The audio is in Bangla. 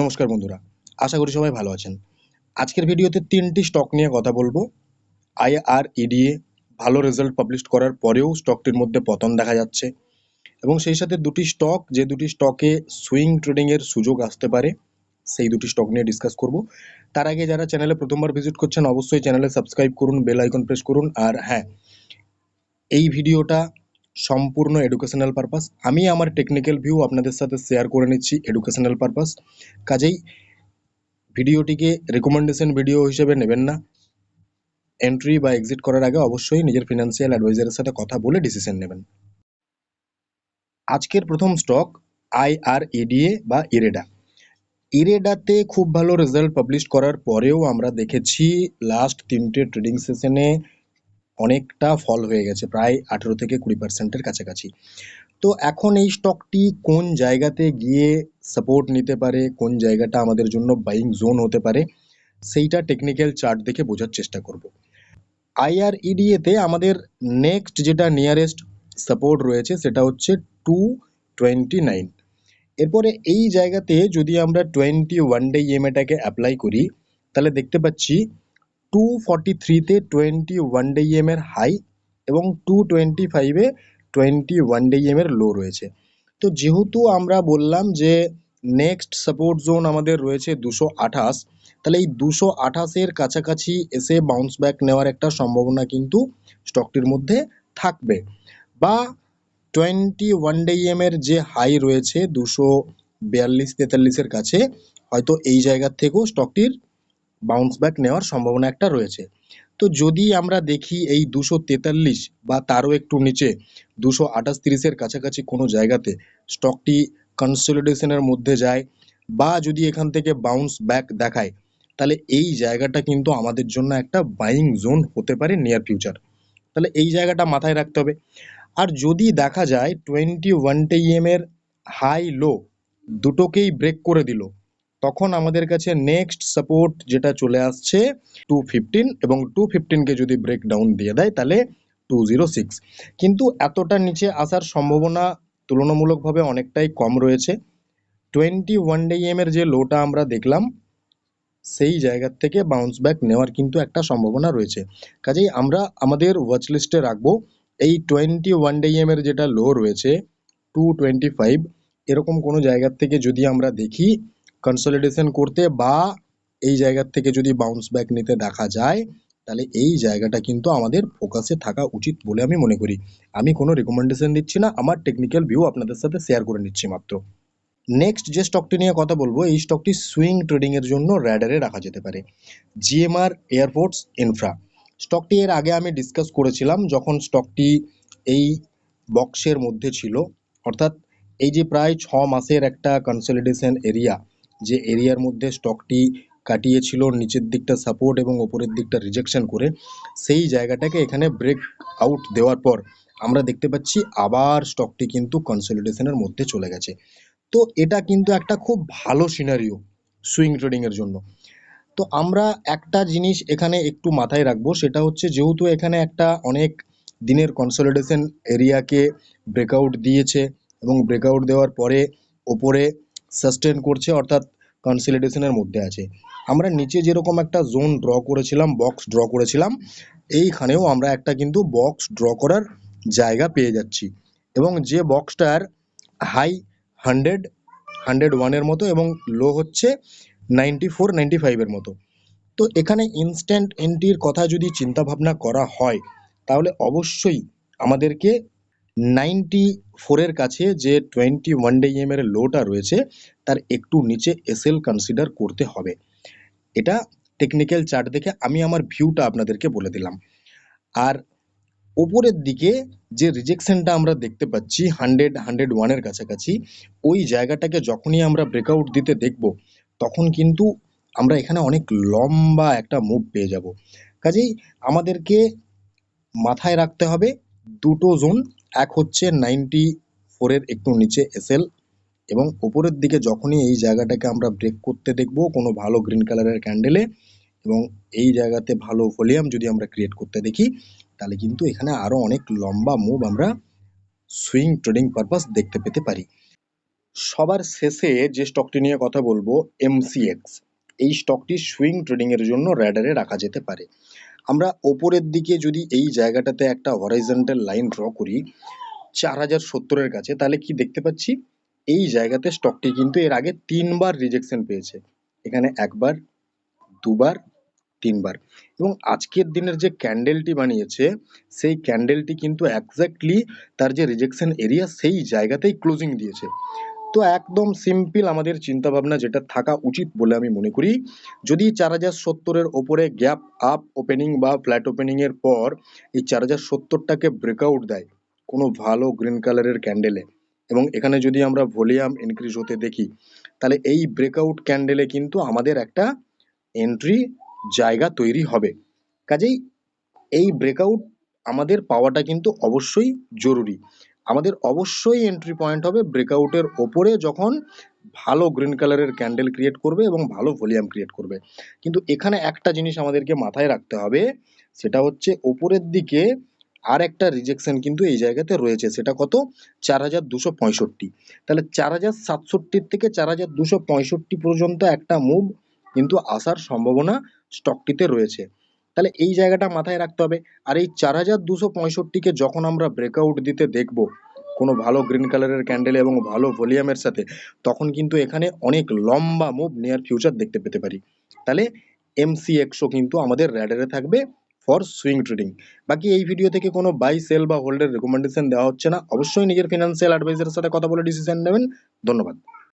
নমস্কার বন্ধুরা, আশা করি সবাই ভালো আছেন। আজকের ভিডিওতে তিনটি স্টক নিয়ে কথা বলব। আইআরইডিএ ভালো রেজাল্ট পাবলিশ করার পরেও স্টকটির মধ্যে পতন দেখা যাচ্ছে এবং সেই সাথে দুটি স্টক যে দুটি স্টকে সুইং ট্রেডিংয়ের সুযোগ আসতে পারে, সেই দুটি স্টক নিয়ে ডিসকাস করব। তার আগে যারা চ্যানেলে প্রথমবার ভিজিট করছেন, অবশ্যই চ্যানেলে সাবস্ক্রাইব করুন বেল আইকন প্রেস করুন। আর হ্যাঁ এই ভিডিওটা সম্পূর্ণ এডুকেশনাল পারপাস আমি আমার টেকনিক্যাল ভিউ আপনাদের সাথে শেয়ার করে নিচ্ছি এডুকেশনাল পারপাস কাজেই ভিডিওটিকে রেকমেন্ডেশন ভিডিও হিসেবে নেবেন না। এন্ট্রি বা এক্সিট করার আগে অবশ্যই নিজের ফিনান্সিয়াল অ্যাডভাইজারের সাথে কথা বলে ডিসিশন নেবেন। আজকের প্রথম স্টক আইআরইডিএ বা ইরেডা ইরেডাতে খুব ভালো রেজাল্ট পাবলিশ করার পরেও আমরা দেখেছি লাস্ট তিনটে ট্রেডিং সেশনে অনেকটা ফল হয়ে গেছে, প্রায় আঠেরো থেকে কুড়ি পার্সেন্টের কাছাকাছি। তো এখন এই স্টকটি কোন জায়গাতে গিয়ে সাপোর্ট নিতে পারে, কোন জায়গাটা আমাদের জন্য বাইং জোন হতে পারে, সেইটা টেকনিক্যাল চার্ট দেখে বোঝার চেষ্টা করব। আইআরইডিএতে আমাদের নেক্সট যেটা নিয়ারেস্ট সাপোর্ট রয়েছে সেটা হচ্ছে টু টোয়েন্টি নাইন এরপরে এই জায়গাতে যদি আমরা টোয়েন্টি ওয়ান ডে ইএমএটাকে অ্যাপ্লাই করি, তাহলে দেখতে পাচ্ছি টু ফর্টি থ্রিতে টোয়েন্টি ওয়ান ডে ইএমের হাই এবং টু টোয়েন্টি ফাইভে টোয়েন্টি ওয়ান ডে ইএমের লো রয়েছে। তো যেহেতু আমরা বললাম যে নেক্সট সাপোর্ট জোন আমাদের রয়েছে দুশো আঠাশ, তাহলে এই দুশো আঠাশের কাছাকাছি এসে বাউন্স ব্যাক নেওয়ার একটা সম্ভাবনা কিন্তু স্টকটির মধ্যে থাকবে। বা টোয়েন্টি ওয়ান ডে ইএমের যে হাই রয়েছে দুশো বিয়াল্লিশ তেতাল্লিশের কাছে, হয়তো এই জায়গার থেকেও স্টকটির বাউন্স ব্যাক নেওয়ার সম্ভাবনা একটা রয়েছে। তো যদি আমরা দেখি এই দুশো তেতাল্লিশ বা তারও একটু নিচে, দুশো আঠাশ তিরিশের কাছাকাছি কোনো জায়গাতে স্টকটি কনসলিডেশনের মধ্যে যায় বা যদি এখান থেকে বাউন্স ব্যাক দেখায়, তাহলে এই জায়গাটা কিন্তু আমাদের জন্য একটা বাইং জোন হতে পারে নিয়ার ফিউচার তাহলে এই জায়গাটা মাথায় রাখতে হবে। আর যদি দেখা যায় টোয়েন্টি ওয়ান টে এর হাই লো দুটোকেই ব্রেক করে দিল তখন আমাদের কাছে নেক্সট সাপোর্ট যেটা চলে আসছে টু ফিফটিন এবং টু ফিফটিনকে যদি ব্রেক ডাউন দিয়ে দেয় তাহলে টু জিরো সিক্স কিন্তু এতটা নিচে আসার সম্ভাবনা তুলনামূলকভাবে অনেকটাই কম রয়েছে। টোয়েন্টি ওয়ান ডে এর যে লোটা আমরা দেখলাম, সেই জায়গার থেকে বাউন্স ব্যাক নেওয়ার কিন্তু একটা সম্ভাবনা রয়েছে। কাজেই আমরা আমাদের ওয়াচ লিস্টে রাখব, এই টোয়েন্টি ওয়ান ডে এর যেটা লো রয়েছে টু টোয়েন্টি ফাইভ এরকম কোনো জায়গার থেকে যদি আমরা দেখি কনসলিডেশন করতে বা এই জায়গার থেকে যদি বাউন্স ব্যাক নিতে দেখা যায়, তাহলে এই জায়গাটা কিন্তু আমাদের ফোকাসে থাকা উচিত বলে আমি মনে করি। আমি কোনো রেকমেন্ডেশন দিচ্ছি না, আমার টেকনিক্যাল ভিউ আপনাদের সাথে শেয়ার করে নিচ্ছি মাত্র। নেক্সট যে স্টকটি নিয়ে কথা বলব, এই স্টকটি সুইং ট্রেডিংয়ের জন্য র্যাডারে রাখা যেতে পারে। জিএমআর এয়ারপোর্টস ইনফ্রা স্টকটি এর আগে আমি ডিসকাস করেছিলাম, যখন স্টকটি এই বক্সের মধ্যে ছিল। অর্থাৎ এই যে প্রায় ছ মাসের একটা কনসলিডেশন এরিয়া যে এরিয়ার মধ্যে স্টকটি কাটিয়েছিল, নিচের দিকটা সাপোর্ট এবং ওপরের দিকটা রিজেকশন করে, সেই জায়গাটাকে এখানে ব্রেক আউট দেওয়ার পর আমরা দেখতে পাচ্ছি আবার স্টকটি কিন্তু কনসলিডেশনের মধ্যে চলে গেছে। তো এটা কিন্তু একটা খুব ভালো সিনারিও সুইং ট্রেডিংয়ের জন্য। তো আমরা একটা জিনিস এখানে একটু মাথায় রাখব, সেটা হচ্ছে যেহেতু এখানে একটা অনেক দিনের কনসলিডেশন এরিয়াকে ব্রেকআউট দিয়েছে এবং ব্রেকআউট দেওয়ার পরে ওপরে সাস্টেন করছে, অর্থাৎ কনসলিডেশনের মধ্যে আছে। আমরা নিচে যেরকম একটা জোন ড্র করেছিলাম বক্স ড্র করেছিলাম, এইখানেও আমরা একটা কিন্তু বক্স ড্র করার জায়গা পেয়ে যাচ্ছি। এবং যে বক্সটার হাই হান্ড্রেড হান্ড্রেড ওয়ানের মতো এবং লো হচ্ছে নাইনটি ফোর নাইনটি ফাইভের মতো। তো এখানে ইনস্ট্যান্ট এন্ট্রির কথা যদি চিন্তা ভাবনা করা হয়, তাহলে অবশ্যই আমাদেরকে নাইনটি ফোরের কাছে যে টোয়েন্টি ওয়ান ডে এর লোটা রয়েছে, তার একটু নিচে এসএল কনসিডার করতে হবে। এটা টেকনিক্যাল চার্ট দেখে আমি আমার ভিউটা আপনাদেরকে বলে দিলাম। আর ওপরের দিকে যে রিজেকশনটা আমরা দেখতে পাচ্ছি হান্ড্রেড হান্ড্রেড ওয়ানের কাছাকাছি, ওই জায়গাটাকে যখনই আমরা ব্রেকআউট দিতে দেখব, তখন কিন্তু আমরা এখানে অনেক লম্বা একটা মুভ পেয়ে যাব। কাজেই আমাদেরকে মাথায় রাখতে হবে দুটো জোন এক হচ্ছে নাইনটি ফোরের একটু নিচে এসএল এবং ওপরের দিকে যখনই এই জায়গাটাকে আমরা ব্রেক করতে দেখব কোনো ভালো গ্রিন কালারের ক্যান্ডেলে এবং এই জায়গাতে ভালো ভলিউম যদি আমরা ক্রিয়েট করতে দেখি, তাহলে কিন্তু এখানে আরও অনেক লম্বা মুভ আমরা সুইং ট্রেডিং পারপাস দেখতে পেতে পারি। সবার শেষে যে স্টকটি নিয়ে কথা বলব এমসিএক্স এই স্টকটি সুইং ট্রেডিংয়ের জন্য র্যাডারে রাখা যেতে পারে। আমরা ওপরের দিকে যদি এই জায়গাটাতে একটা হরাইজন্টাল লাইন ড্র করি, চার হাজার সত্তরের কাছে, তাহলে কি দেখতে পাচ্ছি? এই জায়গাতে স্টকটি কিন্তু এর আগে তিনবার রিজেকশন পেয়েছে। এখানে একবার, দুবার, তিনবার। এবং আজকের দিনের যে ক্যান্ডেলটি বানিয়েছে, সেই ক্যান্ডেলটি কিন্তু একজ্যাক্টলি তার যে রিজেকশন এরিয়া সেই জায়গাতেই ক্লোজিং দিয়েছে। তো একদম সিম্পল আমাদের চিন্তা ভাবনা যেটা থাকা উচিত বলে আমি মনে করি। যদি চার হাজার সত্তরের ওপরে গ্যাপ আপ ওপেনিং বা ফ্ল্যাট ওপেনিং এর পর এই চার হাজার সত্তরটাকে ব্রেকআউট দেয় কোনো ভালো গ্রিন কালারের ক্যান্ডেলে এবং এখানে যদি আমরা ভলিউম ইনক্রিজ হতে দেখি, তাহলে এই ব্রেকআউট ক্যান্ডেলে কিন্তু আমাদের একটা এন্ট্রি জায়গা তৈরি হবে। কাজেই এই ব্রেকআউট আমাদের পাওয়াটা কিন্তু অবশ্যই জরুরি। আমাদের অবশ্যই এন্ট্রি পয়েন্ট হবে ব্রেকআউটের ওপরে যখন ভালো গ্রিন কালারের ক্যান্ডেল ক্রিয়েট করবে এবং ভালো ভলিউম ক্রিয়েট করবে। কিন্তু এখানে একটা জিনিস আমাদেরকে মাথায় রাখতে হবে, সেটা হচ্ছে ওপরের দিকে আর একটা রিজেকশন কিন্তু এই জায়গাতে রয়েছে, সেটা কত? চার হাজার দুশো পঁয়ষট্টি। তাহলে চার হাজার সাতষট্টির থেকে চার হাজার দুশো পঁয়ষট্টি পর্যন্ত একটা মুভ কিন্তু আসার সম্ভাবনা স্টকটিতে রয়েছে। তাহলে এই জায়গাটা মাথায় রাখতে হবে। আর এই চার হাজার দুশো পঁয়ষট্টিকে যখন আমরা ব্রেকআউট দিতে দেখব, কোনো ভালো গ্রিন কালারের ক্যান্ডেল এবং ভালো ভলিউমের সাথে, তখন কিন্তু এখানে অনেক লম্বা মুভ নিয়ার ফিউচার দেখতে পেতে পারি। তাহলে এমসি একশো কিন্তু আমাদের র্যাডারে থাকবে ফর সুইং ট্রেডিং বাকি এই ভিডিও থেকে কোনো বাই সেল বা হোল্ডের রেকমেন্ডেশন দেওয়া হচ্ছে না। অবশ্যই নিজের ফিনান্সিয়াল অ্যাডভাইজারের সাথে কথা বলে ডিসিশন নেবেন। ধন্যবাদ।